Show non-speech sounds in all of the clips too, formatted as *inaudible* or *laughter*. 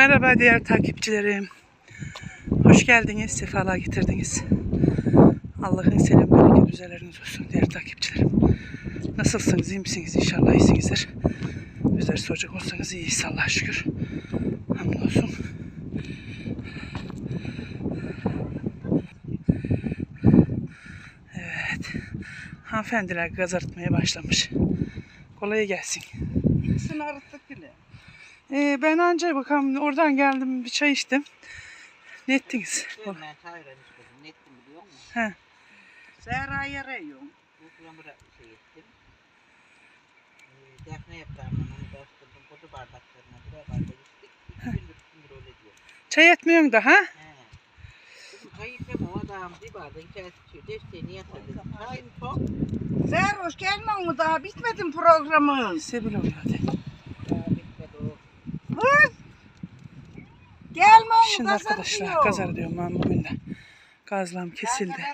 Merhaba diğer takipçilerim. Hoş geldiniz, sefalar getirdiniz. Allah'ın selam bereket üzerleriniz olsun diğer takipçilerim. Nasılsınız, iyi misiniz? İnşallah iyisinizdir. Bizler soracak olsanız iyiyiz Allah'a şükür. Hamdolsun. Evet. Hanımefendiler gaz arıtmaya başlamış. Kolay gelsin. Bile. Ee, ben anca bakalım oradan geldim bir çay içtim. Ne ettiniz? Ben çay öğrenmiştim. Nettim biliyor musun? He. Zehra'yı arıyorum. Bu kuramıra şey ettim. Ee, defne yaprağımla onu bastırdım. Kodu bardaklarına birer bardak içtik. İki gündür öyle diyor. Çay etmiyorsun da ha? He. İçsem o adam bir bardak içerisi içiyor. Desteğini yatır dedim. Çayım çok. Zehra hoş gelme mu daha bitmedi mi programın? Sebil oluyor hadi. Daha bitmedi o. Kız! Gelme mu Şimdi kazan arkadaşlar diyor. gaz diyorum ben bugün de. Gazlam kesildi.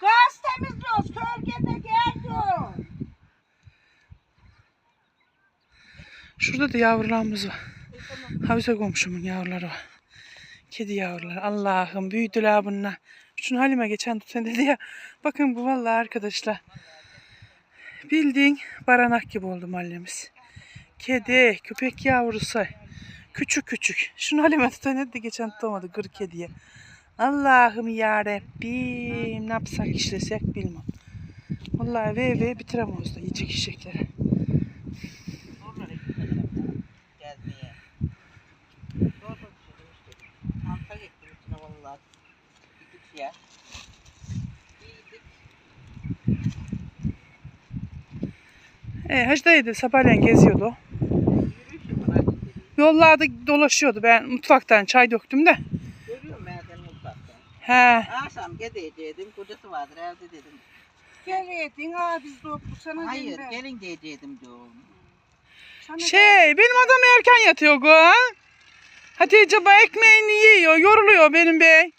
Gaz temizliyoruz kölgede gel diyor. Şurada da yavrularımız var. Havize komşumun yavruları var. Kedi yavruları. Allah'ım büyüdüler bunlar. Şunu Halime geçen sen dedi ya. Bakın bu vallahi arkadaşlar. Bildiğin baranak gibi oldu mahallemiz. Kedi, köpek yavrusu. Küçük küçük. Şunu Halime tutan dedi geçen tutamadı kır kediye. Allah'ım ya ne yapsak işlesek bilmem. Vallahi ve ve bitiremeyiz da yiyecek işekleri. Ya. E, Hacı dayı da sabahleyin geziyordu. Yollarda dolaşıyordu. Ben mutfaktan çay döktüm de. Görüyorum ben seni mutfakta. He. Akşam gideceğim. Kocası vardır evde dedim. Gel yedin ha biz de bu sana Hayır gelin gelin diyecektim diyorum. Sana Şey benim adam erken yatıyor go. Hatice bu ekmeğini yiyor. Yoruluyor benim bey.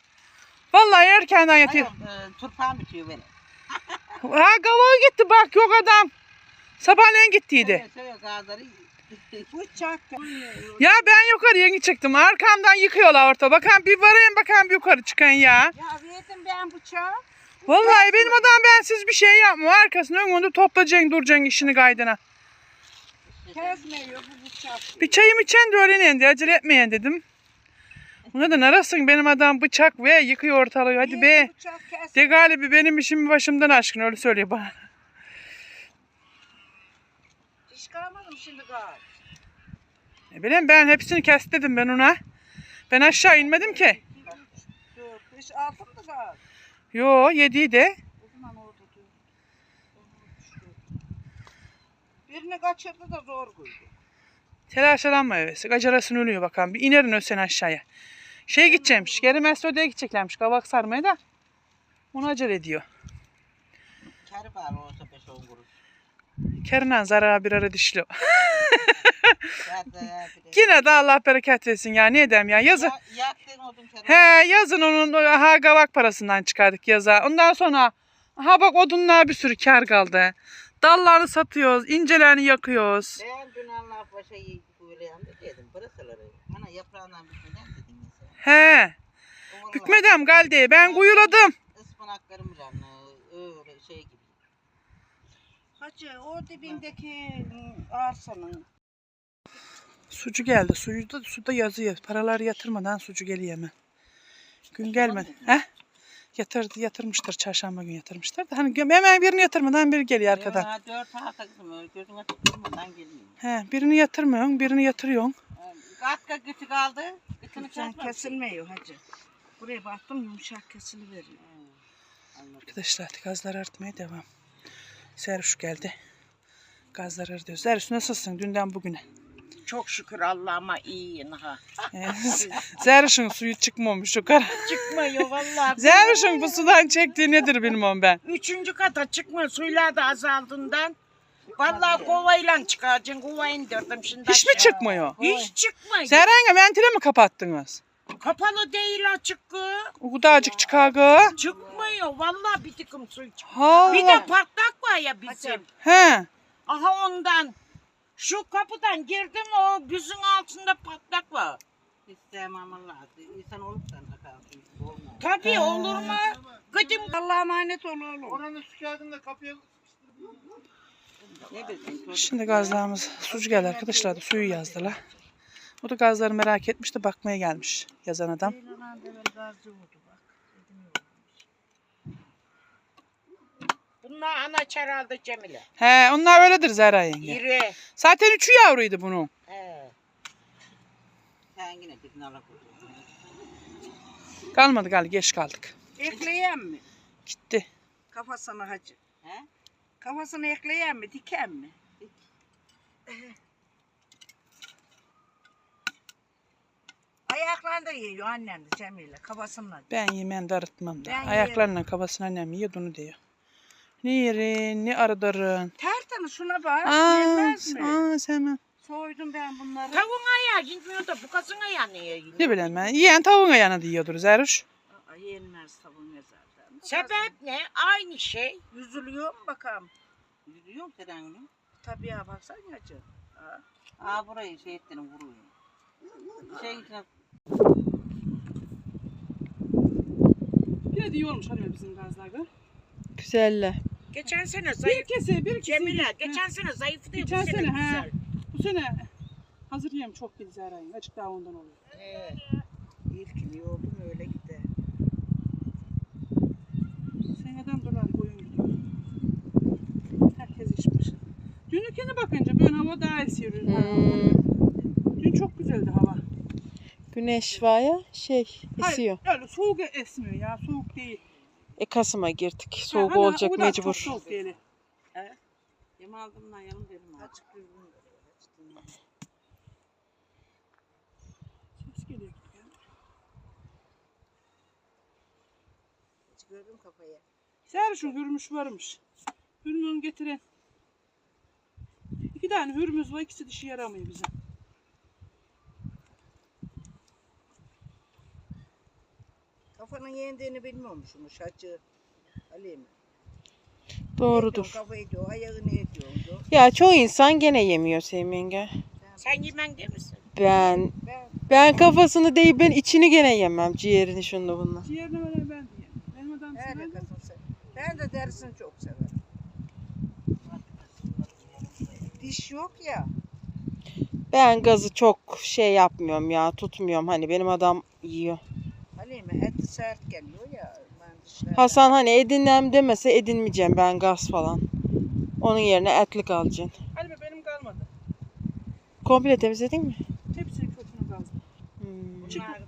Vallahi erkenden yatıyor. Hayır e, turpan bitiyor böyle. Ha kavağı gitti bak yok adam. Sabahleyin gittiydi. Söyle söyle gazları. Bıçak. Ya ben yukarı yeni çıktım. Arkamdan yıkıyorlar orta. Bakan bir varayım bakan bir yukarı çıkan ya. Ya yedim ben bıçağı. Vallahi benim adam ben siz bir şey yapmıyor. Arkasını önünde toplayacaksın duracaksın işini kaydına. Kesmiyor bu bıçak. Bir çayım içen de öğlenin de acele etmeyin dedim. Buna da narasın benim adam bıçak ve yıkıyor ortalığı hadi be. Bıçak kes. De galiba benim işim başımdan aşkın öyle söylüyor bana. Diş kalmadım şimdi gaz. Ne bileyim ben hepsini kes dedim ben ona. Ben aşağı inmedim ki. Dört, beş, altı mı da gaz? Yo yediydi. O zaman orada dur. Birini kaçırdı da zor koydu. Telaşlanma hevesi. Gacarasını ölüyor bakalım. Bir inerin ölsen aşağıya. Şey gidecekmiş. Geri Mesut'a gideceklermiş. Kabak sarmaya da. Onu acele ediyor. Kar var olsa 5-10 kuruş. Kernan zarara bir ara dişli. *laughs* Yine de Allah bereket versin ya. Ne edem ya. Yazı. He yazın onun ha kavak parasından çıkardık yaza. Ondan sonra ha bak odunlar bir sürü kar kaldı. Dallarını satıyoruz, incelerini yakıyoruz. Ben dün Allah başa iyi böyle dedim. Pırasaları. Ana yaprağından bitmeden dedim mesela. He, bükmedem galde. Ben kuyuladım. Ispanaklarım canlı. Öyle şey gibi. Hacı o dibindeki ıı, arsanın Sucu geldi. Suyu da suda yazıyor. Paraları yatırmadan sucu geliyor hemen. Gün gelmedi. He? Yatırdı, yatırmıştır. Çarşamba günü yatırmıştır da. Hani hemen birini yatırmadan biri geliyor arkadan. Ya, dört hafta kızım öyle gözüme tutturmadan geliyor. He, birini yatırmıyorsun, birini yatırıyorsun. Kaç kaç gıtı kaldı? Gıtını sen kesmez. kesilmiyor hacı. Buraya baktım yumuşak kesiliveriyor. Arkadaşlar gazlar artmaya devam. Serüş geldi. Gazlar artıyor. Serüş nasılsın dünden bugüne? Çok şükür Allah'ıma iyiyim ha. *laughs* Zeruş'un suyu çıkmamış yukarı. *laughs* Çıkmıyor vallahi. Zeruş'un bu sudan çektiği nedir bilmem ben. Üçüncü kata çıkma suyla da azaldığından. Vallahi kovayla çıkacaksın. Kova indirdim şimdi. Hiç mi aşağı. çıkmıyor? Hiç çıkmıyor. Zerhan'a ventile mi kapattınız? Kapalı değil açık kız. O kadarcık çıkar kız. Çıkmıyor. Vallahi bir tıkım su çıkıyor. Bir de patlak var ya bizim. He. Aha ondan. Şu kapıdan girdim o büzün altında patlak var. Hiç sevmem Allah'ı. İnsan olup da kalsın. Tabii olur mu? Gıdım Allah'a emanet ol oğlum. Oranın su kağıdını da kapıya. Şimdi gazlarımız sucu geldi arkadaşlar da suyu yazdılar. O da gazları merak etmiş de bakmaya gelmiş yazan adam. Bunlar anaçar aldı Cemile. He onlar öyledir Zehra yenge. İri. Zaten üçü yavruydu bunun. He. Sen yine koy. Kalmadı gal geç kaldık. Ekleyen mi? Gitti. Kafasına hacı. He? Kafasına ekleyen mi? Diken mi? Ayaklarını da yiyor annem de Cemile kafasına. Ben yemeğini darıtmam da. Ben Ayaklarla kafasına annem yiyor onu diyor. Ne yerin ne arıdarın. Tertemiz şuna bak. Aa, Yemez mi? aa sevmem. Soydum ben bunları. Tavuğun ayağı gitmiyor da bu kızın ayağı niye gidiyor? Ne bileyim ben. Yiyen tavuğun ayağına diyordur Zeruş. Aa, yenmez tavuğun zaten. Sebep ne? Aynı şey. Yüzülüyor mu bakalım? Yürüyor mu sen onu? Tabii ya baksana hacı. Aa. Aa burayı şey ettiğini vuruyor. Şey içine Yine de iyi olmuş hani bizim gazlarda. Güzeller. Geçen sene Bir zayıf. kese bir kese. Cemile geçen sene zayıftı. bu Geçen sene sene, ha. güzel. Bu sene hazır yem çok Zehra yenge. Açık daha ondan oluyor. He. İlk yordum öyle gider. Seneden dolar koyun gidiyor. Herkes içmiş. Dünükene bakınca böyle hava daha esiyor. Hmm, Dün çok güzeldi hava. Güneş var ya şey esiyor. Hayır, öyle soğuk esmiyor ya. Soğuk değil. E Kasım'a girdik. Soğuk Ha, olacak o da mecbur. Çok soğuk değil. yem aldım lan yanım benim al. Açık yüzüm. Ses geliyor. Gördüm kafayı. Serşun hürmüş varmış. Hürmüğünü getiren. İki tane hürmüz var. ikisi dişi yaramıyor bize. Kafanın yendiğini bilmiyormuşmuş hacı. Ali mi? Doğrudur. Kafayı diyor, ayağını ediyordu. Ya çoğu insan gene yemiyor Sevim yenge. Sen yemen değil misin? Ben Ben ben kafasını değil ben içini gene yemem. Ciğerini şunu bununla. Ciğerine veren ben diye. Benim adam sever. sen? Ben de derisini çok severim. Diş yok ya. Ben gazı çok şey yapmıyorum ya tutmuyorum hani benim adam yiyor. Halime eti sert geliyor ya. Ben dişlerden- Hasan hani edinem demese edinmeyeceğim ben gaz falan. Onun yerine etlik alacaksın. Halime benim kalmadı. Komple temizledin mi? Hepsinin kökünü kaldı. Hmm. Bunlar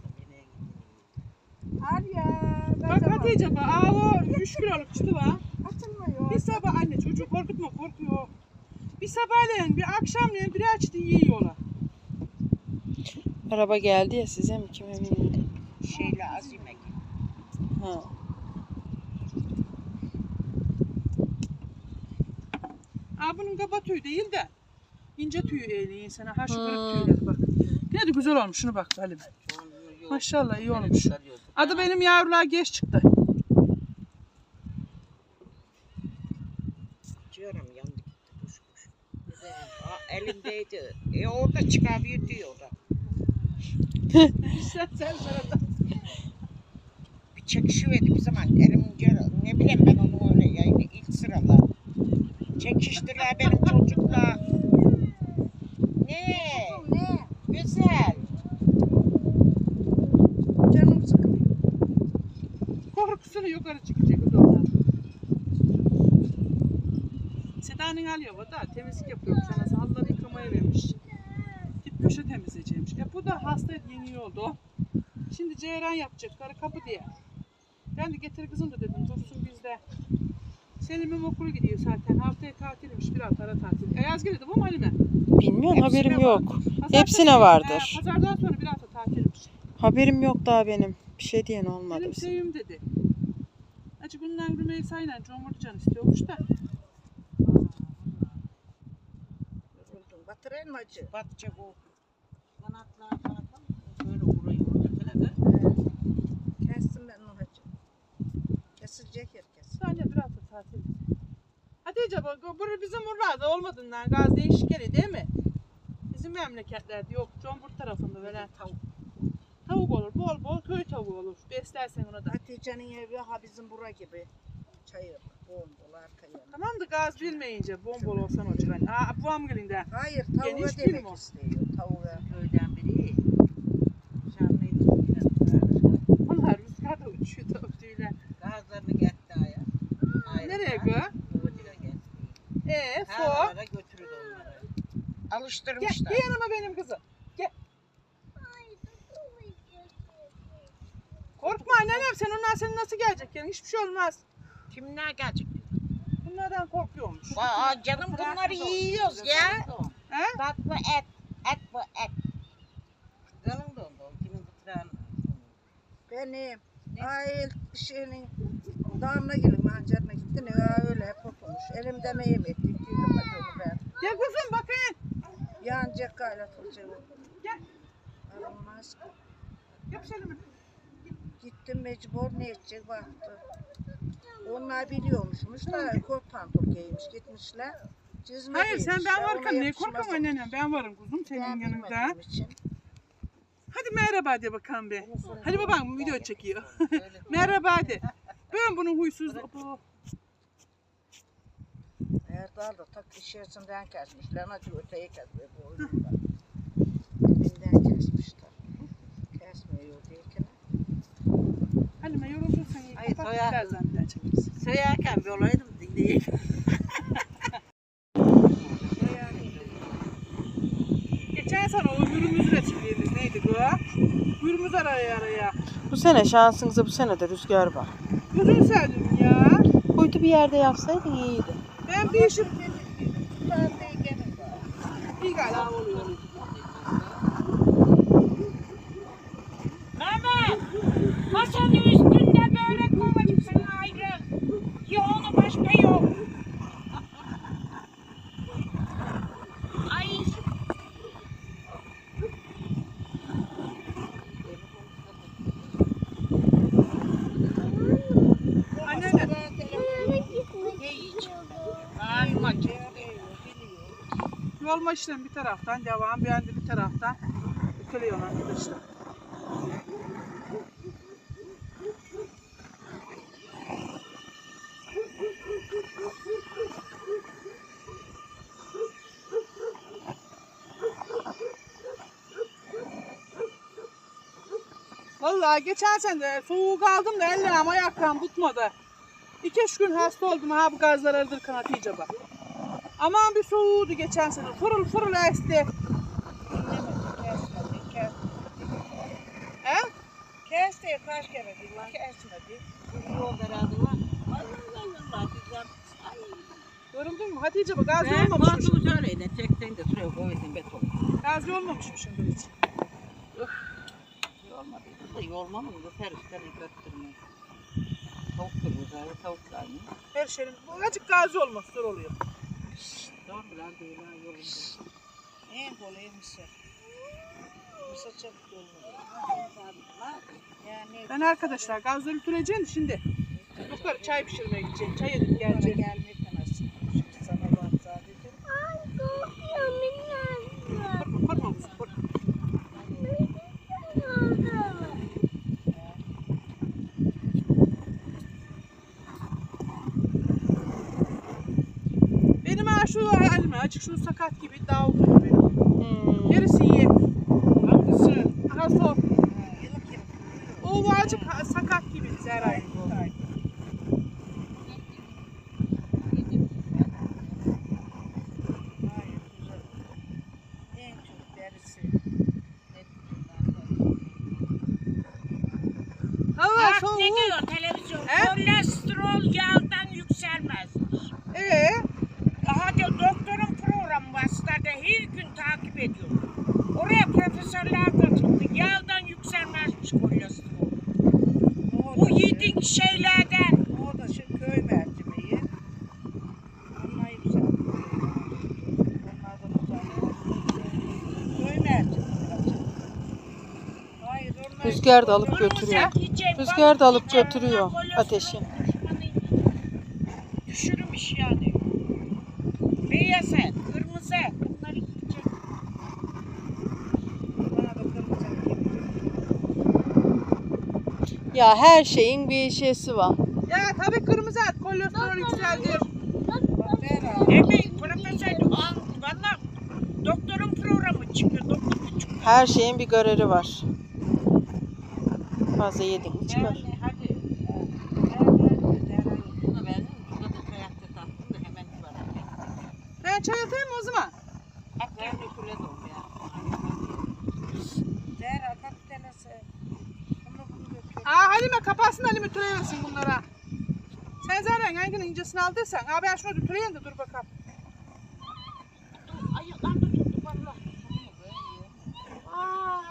Al ya. Ben Bak. Hatice bak. Aa o 3 kiloluk çıtı var. Atılmıyor. Bir sabah anne çocuğu korkutma korkuyor. Bir sabahleyin bir akşamleyin bir açtı yiyorlar. Araba geldi ya size mi kime bilmiyorum. Şeyle azime gibi. Ha. Aa bunun kaba tüyü değil de ince tüyü eğli insana. Ha şu kırık tüyleri bak. Yine de güzel olmuş şunu bak Halime. Maşallah iyi olmuş. Adı benim yavrular geç çıktı. Diyorum yandı gitti kuş kuş. Aa, elindeydi. E orada çıkabiliyor diyor da. *laughs* sen sen sırada. Bir çekişiverdi bir zaman. Elim ne bileyim ben onu öyle yani ilk sırada. Çekiştiler benim çocukla. Ne? Ne? Güzel. Canım sıkılıyor. Korkusunu yukarı çıkacak o da. Seda'nın alıyor o da temizlik yapıyormuş. Anası halıları yıkamaya vermiş. Git köşe temizleyeceğimiş. E bu da hasta yeni oldu. Şimdi ceyran yapacak karı kapı diye. Ben de getir kızım da dedim dursun bizde. Selim'in okulu gidiyor zaten. Haftaya tatilmiş. Bir hafta ara tatil. Ayaz geldi bu mu Halime? Bilmiyorum Hepsine haberim var. yok. Pazartesi- Hepsine vardır. He, pazardan sonra bir hafta tatilmiş. Haberim yok daha benim. Bir şey diyen olmadı. Benim bize. sevim dedi. Acı bundan Rümeysa'yla Cumhurcan istiyormuş da. Yoruldum. Batırayım mı hacı? Batacak o. Kanatlar zaten böyle vuruyor. Mesela da Kestim ben onu hacı. Kesilecek herkes. Sadece bir hafta tatil. Hatice bu, bu bizim buralarda olmadığından gaz değişik geliyor değil mi? Bizim memleketlerde yok. Combur tarafında böyle tavuk. Tavuk olur, bol bol köy tavuğu olur. Beslersen onu da. Hatice'nin evi ha bizim bura gibi. Çayır, bombol arka yanı. Tamam da gaz bilmeyince bombol olsan o civan. Aa, buam gelinde. Hayır tavuğa Geniş demek istiyor. Tavuğa. Köyden biri. Şanlıydı. Onlar rüzgarda uçuyor tüyler. Gazlarını getti aya. Nereye gö? Kıvırcığa getti. Ee, Her so. ara götürürdü onları. Gel, Alıştırmışlar. gel yanıma benim kızım. Gel. Korkma annenem sen ondan senin nasıl gelecek yani hiçbir şey olmaz. Kimler gelecek? Bunlardan korkuyormuş. Aa, canım bunları yiyoruz ya. He? Tatlı et. Et bu et. Benim Ail şeyinin damla gelin mancarına gitti ne ya öyle hep oturmuş. Elimde ne yemek gittiydim onu ben. Gel kızım bakın. Yancak kaylatılacak. Gel. Alınmaz. Yap şöyle Gittim mecbur ne edecek baktı. Onlar biliyormuşmuş da kot pantol giymiş gitmişler. Cizme Hayır sen ben giymişler, varken ne yakışmaz korkam o. annenem ben varım kuzum senin yanında. Hadi merhaba de bakalım be. Hadi babam video çekiyor. *laughs* Merhaba de. Ben bunun huysuz. Abo. Erdal da tak içerisinden kesmişler. Hadi öteye kesmiyor bu. Dibinden kesmişler. Kesmiyor derken. Halime yorulduysan iyi. Hayır, Kapat, soya- birazdan bir daha çekeriz. Söylerken bir olaydım değil. *laughs* Geçen sene o neydi bu? Ürümüz araya araya. Bu sene şansınıza bu sene de rüzgar var. Gözünü sevdim ya. Kuytu bir yerde yapsaydın iyiydi. Ben bir işim iyi galiba oluyor. Masanın üstünde börek babacık sana ayrı. Ya onu başka yok. Ay Anneanne. ne yiyeceğim? Karnım acıktı. Yolma işlem bir taraftan devam bir anda bir taraftan öteliyor arkadaşlar. Vallahi geçen sene de soğuk aldım da ellerim ayaklarım tutmadı. İki üç gün hasta oldum ha bu gazlar alırken Hatice bak. Aman bir soğuğdu geçen sene. Fırıl fırıl esti. kesmedi. Kes, He? kesti kaç kere lan kesmedi. Yol beraber var. Allah güzel. Gördün mü? Hatice bak gazi Ben olmamışmış. korktuğumu söyleyin de çeksen de şuraya koysun beton. Gazi olmamışmış şimdi hiç. Olmadı. Da yolma mı? Bu seristen götürmüyor. Tavuk kırmızı tavuk aynı. Her şeyin bu azıcık gazi olması zor oluyor. Doğru lan değil ha yolunda. En kolay mısır. Çabuk. Yani Ben arkadaşlar gazları türeceğim şimdi. Yukarı çay pişirmeye gideceğim. Çay edip Gel geleceğim nasıl? Şimdi sana bak sadece. Korkma korkma kızım, korkma. Benim ha şu halime açık şu sakat gibi daha uzun benim. Hmm. Gerisi iyi. Hangisi? Aha so. Yılık yılık. O vacık ha- sakat gibi Zeray. Hayır güzel. En çok derisi. Hava Bak soğuk. ne diyor televizyon? He? Kolesterol yağdan yükselmezmiş. Ee, Daha da doktorun programı var sitede her gün takip ediyorum. Oraya profesörler katıldı. Yağdan yükselmezmiş kolesterol. O Bu da yediğin şeylerden. O da şu köy mercimeği. Onlar güzel. Onlardan uzak. Köy mercimeği. Hayır onlar. Rüzgar da alıp götürüyor. Rüzgar da alıp götürüyor ateşi. Düşürmüş yani. Beyazı, kırmızı. Bunları yiyecek. Kırmızı gibi. Ya her şeyin bir şeysi var. Ya tabii kırmızı et kolesterol yükseldir. Demek profesör, al, valla doktorun programı çıkıyor. Doktor çıkıyor. Her şeyin bir zararı var. Fazla yedik mi çıkar. Yani hadi. Zehra. Bunu verdim. Burada da kayakta taktım da hemen var. Ben çay atayım o zaman? Aa Halime kapatsın Halime türeyesin bunlara. Sen zaten hanginin incesini aldıysan. Aa ben şunu türeyeyim de dur bakalım. Ayaklarını tuttu valla. Aa.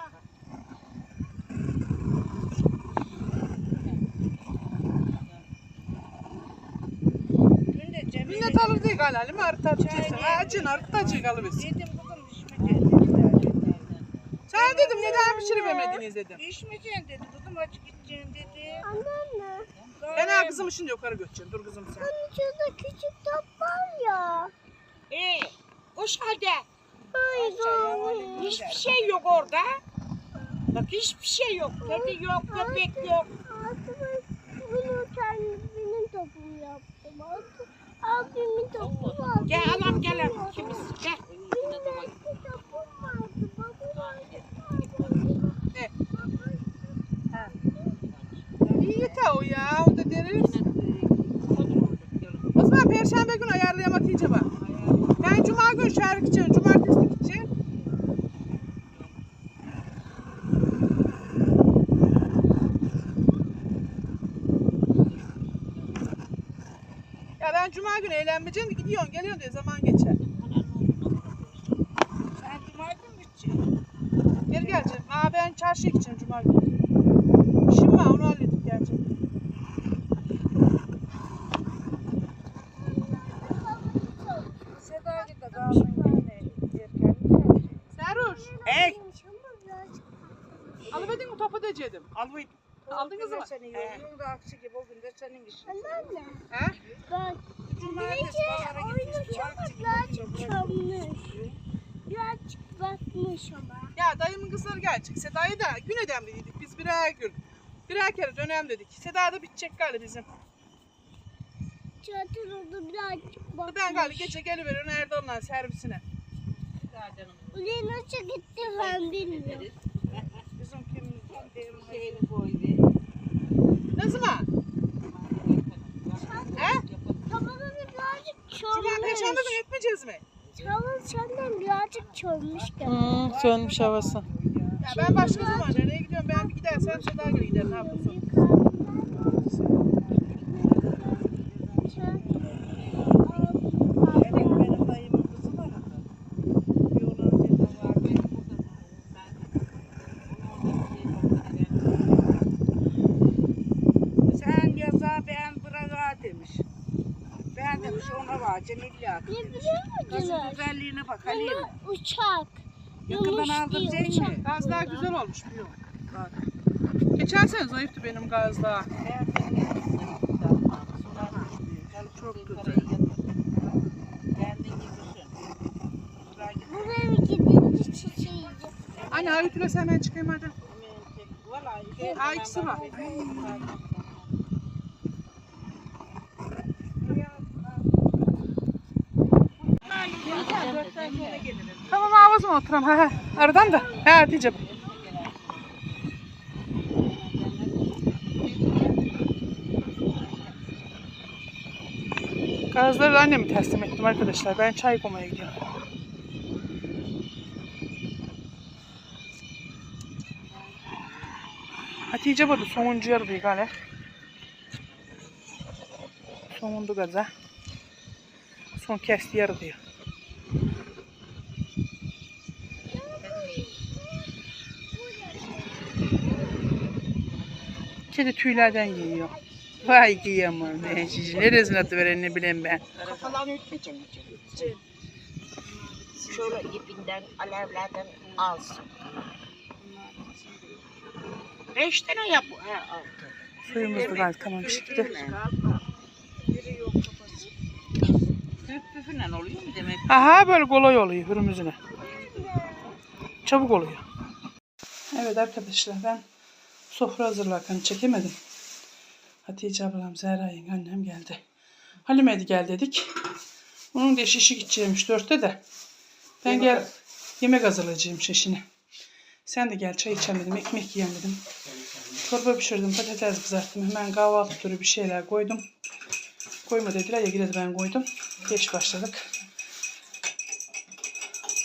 Dün de Halime arıtacıksın. Ha acın alıversin. Yedim kızım düşmeyeceksin dediler. Sen dedim neden pişiremediniz dedim. İçmeyeceksin dedi kızım açık gideceksin dedi. Anneanne, Ben ha kızımı şimdi yukarı götüreceğim. Dur kızım sen. şurada küçük top var ya. Ee, hoş halde. Hayır, Hiçbir şey yok orada. Bak hiçbir şey yok. Kedi yok, köpek yok. Gel alam gel alam. Kimiz? Gel. İyi yeter o ya. O da deriz. O zaman perşembe günü ayarlayamak iyice bak. Ben cuma günü şarkı için, cumartesi gideceğim. Ya ben cuma günü eğlenmeyeceğim de gidiyorsun geliyorsun diye zaman geçer. Sen cumartesi mi gideceksin? Geri geleceğim. Aa ben çarşıya gideceğim cuma günü. İşim var onu halledip geleceğim. Serhoş. Ey. Alıverdin mi topu decedim. Al bu. Aldınız mı? Seni yoruyor da aksi gibi o gün de senin işin. Anneanne, He? bak. Cumartesi pazara Oyunu gitmişti. çok Aksi gibi birazcık batmış ama. Ya dayımın kızları gelecek. Seda'yı da gün edemliydik. Biz birer gün. Birer kere dönem dedik. Seda da bitecek galiba bizim. Çatır oldu birazcık batmış. Ben galiba gece geliveriyorum Erdal'la servisine. Oraya nasıl gitti ben bilmiyorum. Bizim kim Şeyini koydu. Ne zaman? He? Tavanı birazcık Cuma perşembe çömmüş. günü etmeyeceğiz mi? Tavan senden birazcık çömmüş de. Hmm, sönmüş havası. Ya ben başka zaman nereye gidiyorum? Ben bir gidersem Seda günü giderim hafta sonu. Evet benim dayımın kızı var orada. Bir onun bir de var. Sen yaza ben bırağa demiş. Ben var Cemilya Ne biliyor Nasıl musunuz? güzelliğine bak Halim. Bunu uçak. Yakından sen uçak mi? Gaz daha güzel olmuş biliyor musun? Bak. Geçen sene zayıftı benim gaz daha. Çok güzel. Çiçeği. Anne ayıtülese hemen çıkayım hadi. İkisi var. Tamam abi o zaman oturam. Ha, ha. Aradan da. He Hatice. Gazları da anneme teslim ettim arkadaşlar. Ben çay koymaya gidiyorum. Hatice burada sonuncu yarıdayı galiba. Sonundu gaza. Son kesti yarıdayı. Kedi tüylerden yiyor. Vay kıyamam ben sizi. Neresine atıveren ne bileyim ben. Kafalarını ütmeyeceğim. Şöyle ipinden, alevlerden alsın. Beş tane yap. He, altı. Suyumuz da var tamam şimdi. Biri yok kafası. Püf püfünden oluyor mu demek? Aha böyle kolay oluyor hürmüzüne. Çabuk oluyor. Evet arkadaşlar ben sofra hazırlarken çekemedim. Hatice ablam, Zehra yenge, annem geldi. Halime de gel dedik. Onun da işi işi gideceğimiş dörtte de. Ben gel yemek hazırlayacağım şişini. Sen de gel çay içelim dedim, ekmek yiyelim dedim. Çorba pişirdim, patates kızarttım. Hemen kahvaltı türü bir şeyler koydum. Koyma dediler ya de ben koydum. Geç başladık.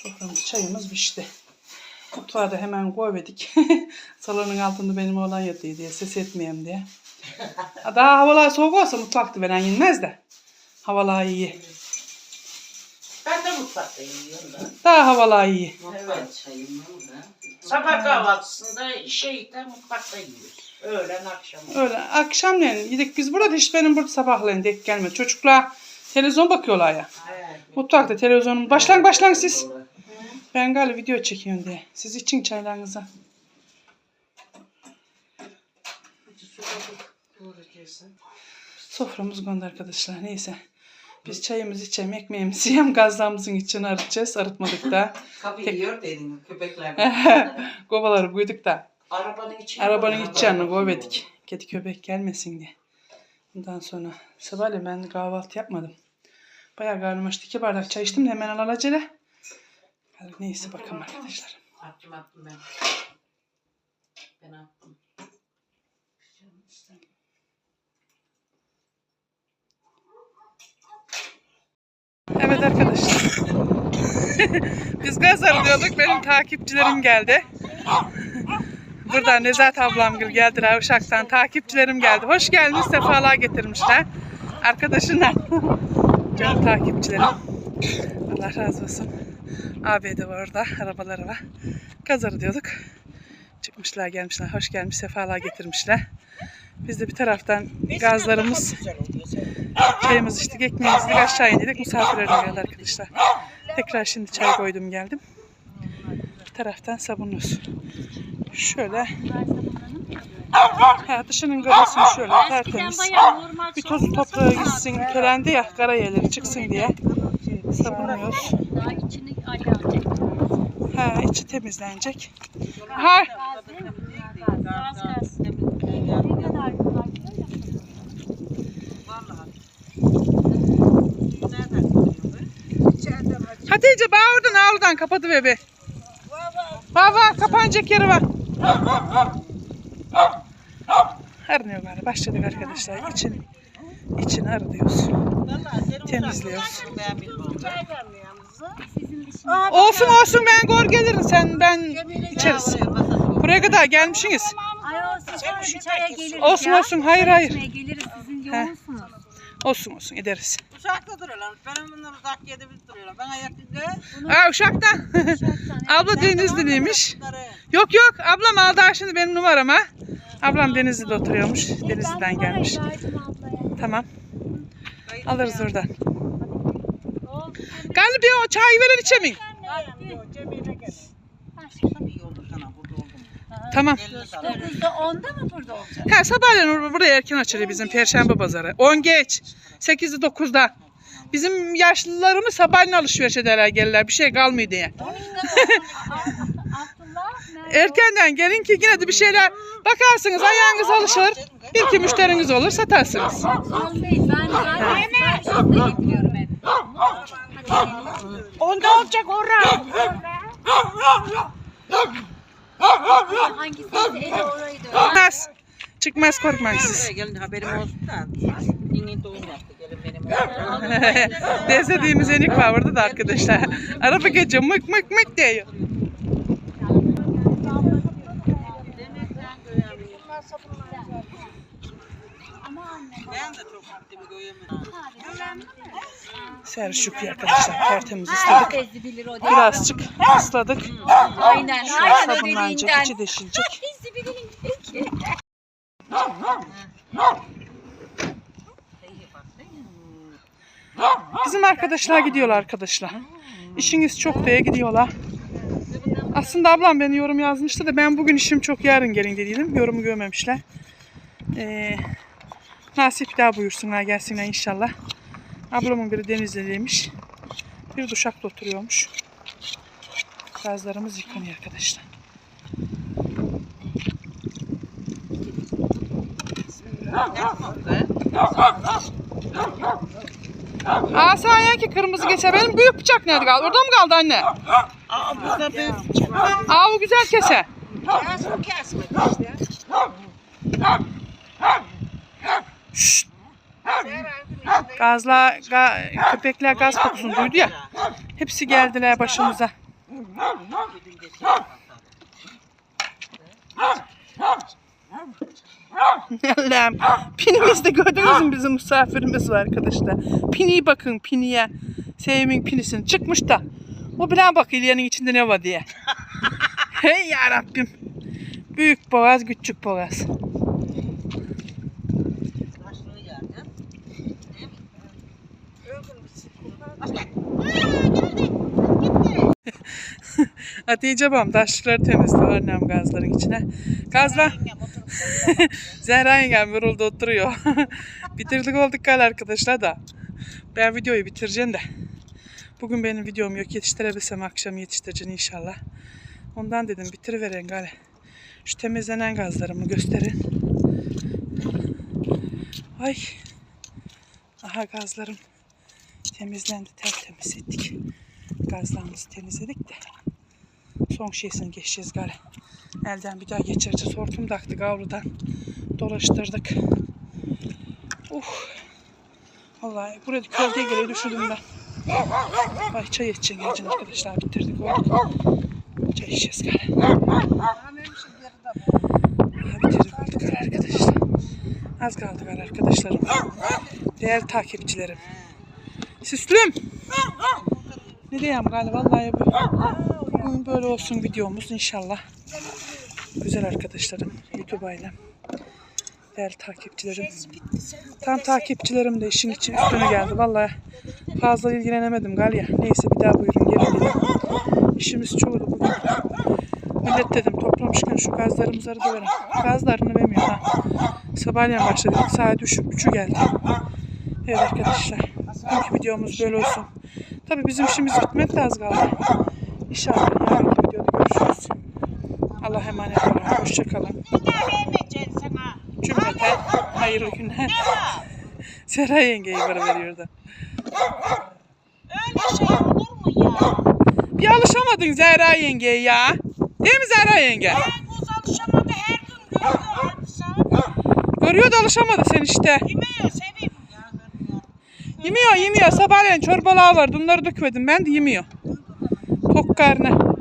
Soframız, çayımız pişti. Mutfağı da hemen koyverdik. *laughs* Salonun altında benim oğlan yatıyor diye ses etmeyeyim diye. *laughs* Daha havalar soğuk olsa mutfakta veren yenmez de. Havalar iyi. Ben de mutfakta yiyorum da. Daha havalar iyi. Evet. Sabah kahvaltısında şeyde mutfakta yiyoruz. Öğlen akşam. Öyle akşamleyin yedik biz burada hiç benim burada sabahleyin denk gelmedi. Çocuklar televizyon bakıyorlar ya. Evet. Mutfakta televizyonun başlan başlan siz. Ben galiba video çekiyorum diye. Siz için çaylarınızı. Soframız kondu arkadaşlar. Neyse. Biz çayımızı içelim, ekmeğimizi yem, gazlarımızın içini arıtacağız. Arıtmadık da. *laughs* Kapı yiyor dedin köpekler. *laughs* Kovaları koyduk da. Arabanın içine Arabanın iç yanına koymadık. Kedi köpek gelmesin diye. Bundan sonra sabahleyin ben kahvaltı yapmadım. Bayağı karnım açtı. İki bardak çay içtim de hemen alacele. Hadi neyse bakalım arkadaşlar. Attım attım ben. Ben attım. Evet arkadaşlar. *laughs* Biz gaz arıyorduk. Benim takipçilerim geldi. Buradan Nezahat ablam gül geldiler Uşak'tan. Takipçilerim geldi. Hoş geldiniz. Sefalar getirmişler. Arkadaşına. *laughs* Canım takipçilerim. Allah razı olsun. Abi de var orada. Arabaları var. Gaz arıyorduk. Çıkmışlar gelmişler. Hoş gelmiş. Sefalar getirmişler. Biz de bir taraftan gazlarımız Çayımızı içtik, ekmeğimizi yedik, aşağı indik. Misafirlerim geldi arkadaşlar. Tekrar şimdi çay koydum geldim. Bir taraftan sabunuz. Şöyle. Ha, dışının gazasını şöyle tertemiz. Bir toz toprağı gitsin, kelendi ya, kara yerleri çıksın diye. Sabunluyoruz. Daha içini ayarlayacak. Ha, içi temizlenecek. Ha? Hatice bağ oradan ağırdan kapadı bebe. Var kapanacak yeri var. Arınıyor galiba. Başladık arkadaşlar. İçin. Vallahi senin Temizliyoruz. Bilmiyorum. Sizin dışında. Olsun olsun ben gor gelirim. Sen ben içeriz. Buraya kadar gelmişsiniz. Ay o siz sonra bir çaya geliriz Olsun ya. olsun hayır hayır. İçmeye geliriz sizin yoğunsunuz. Olsun olsun ederiz. Uşakta duruyorlar. Benim bunlar uzak yerde biz duruyorlar. Ben ayak izle. Ha uşaktan. Abla Denizliliymiş. Yok yok ablam aldı şimdi benim numarama. Ablam Denizli'de oturuyormuş. Denizli'den gelmiş. Tamam. Alırız oradan. Galiba o çayı veren burada oldum. Tamam. 9'da 10'da mı burada olacak? Ha sabahleyin buraya erken açılıyor bizim Perşembe pazarı. 10 geç. 8'de 9'da. Bizim yaşlılarımız sabahleyin alışveriş ederler gelirler. Bir şey kalmıyor diye. Erkenden gelin ki yine de bir şeyler bakarsınız ayağınız alışır. Bir iki müşteriniz olur satarsınız. Ben zaten Onda olacak orada. Hangisi eli orayı dön. Çıkmaz. Çıkmaz korkmayın siz. Buraya gelin haberim olsun da. Dinin doğum yaptı. Gelin benim oğlum. *laughs* Dezlediğimiz enik var burada da arkadaşlar. Araba geçiyor mık mık mık diyor. Ama anne. Ben de çok vaktimi koyamıyorum. Ser şükür arkadaşlar tertemiz ısladık. Birazcık ısladık. Aynen. O sabunlanacak, içi deşilecek. *laughs* Bizim arkadaşlar gidiyorlar arkadaşlar. İşiniz çok diye gidiyorlar. Aslında ablam beni yorum yazmıştı da ben bugün işim çok yarın gelin dediydim. Yorumu görmemişler. Ee, nasip daha buyursunlar gelsinler inşallah. Ablamın biri Denizli'deymiş. Bir Duşak'ta oturuyormuş. Gazlarımız yıkanıyor arkadaşlar. Aa sen ya ki kırmızı geçer. Benim büyük bıçak nerede kaldı? Orada mı kaldı anne? Aa burada büyük bıçak. Aa bu güzel kese. Gazla, ga- köpekler gaz kokusunu duydu ya. Hepsi geldiler başımıza. Allah'ım. Pinimizde gördünüz mü bizim misafirimiz var arkadaşlar. Piniye bakın piniye. Sevim'in pinisini çıkmış da. O bilen bak İlyan'ın içinde ne var diye. hey ya Rabbim. Büyük boğaz, küçük boğaz. Hatice babam taşları temizliyor annem gazların içine. Gazlar Zehra yengem vuruldu oturuyor. Bitirdik olduk gal arkadaşlar da. Ben videoyu bitireceğim de. Bugün benim videom yok yetiştirebilsem akşam yetiştireceğim inşallah. Ondan dedim bitiriverin gale. Şu temizlenen gazlarımı gösterin. Ay. Aha gazlarım temizlendi tertemiz ettik. Gazlarımızı temizledik de. Son şeysini geçeceğiz gale. Elden bir daha geçireceğiz. Hortum taktık avludan. Dolaştırdık. Uh. Vallahi buraya kölgeye geliyor düşündüm ben. Ay çay içeceğim geleceğim arkadaşlar. Bitirdik olduk. Çay içeceğiz gale. Bitirdik olduk arkadaşlar. Az kaldı gale arkadaşlarım. Değerli takipçilerim. Süslüm. Ne diyeyim galiba vallahi bu. Bugün böyle olsun videomuz inşallah. Güzel arkadaşlarım, YouTube ailem. Değerli takipçilerim. Tam takipçilerim de işin içi üstüne geldi. Vallahi fazla ilgilenemedim Galya. Neyse bir daha buyurun gelin. İşimiz çoğuldu bugün. Millet dedim toplamışken şu gazlarımızı da verin. Gazlarını vermiyor ha. Sabahleyin başladık. Saat 3, 3'ü geldi. Evet arkadaşlar. Bugünkü videomuz böyle olsun. Tabii bizim işimiz de az kaldı. İnşallah yarınki videoda görüşürüz. Allah emanet olun. Hoşçakalın. Cümleten hayırlı günler. *laughs* Sera yengeyi bana veriyor da. Öyle şey olur mu ya? Bir alışamadın Zehra yengeye ya. Değil mi Zehra yenge? Ben bu alışamadı her gün görüyor. Görüyor da alışamadı sen işte. Görüyor. Yemiyor yemiyor. Sabahleyin çorbalığa vardı. Onları dökmedim ben de yemiyor. Tok karnı.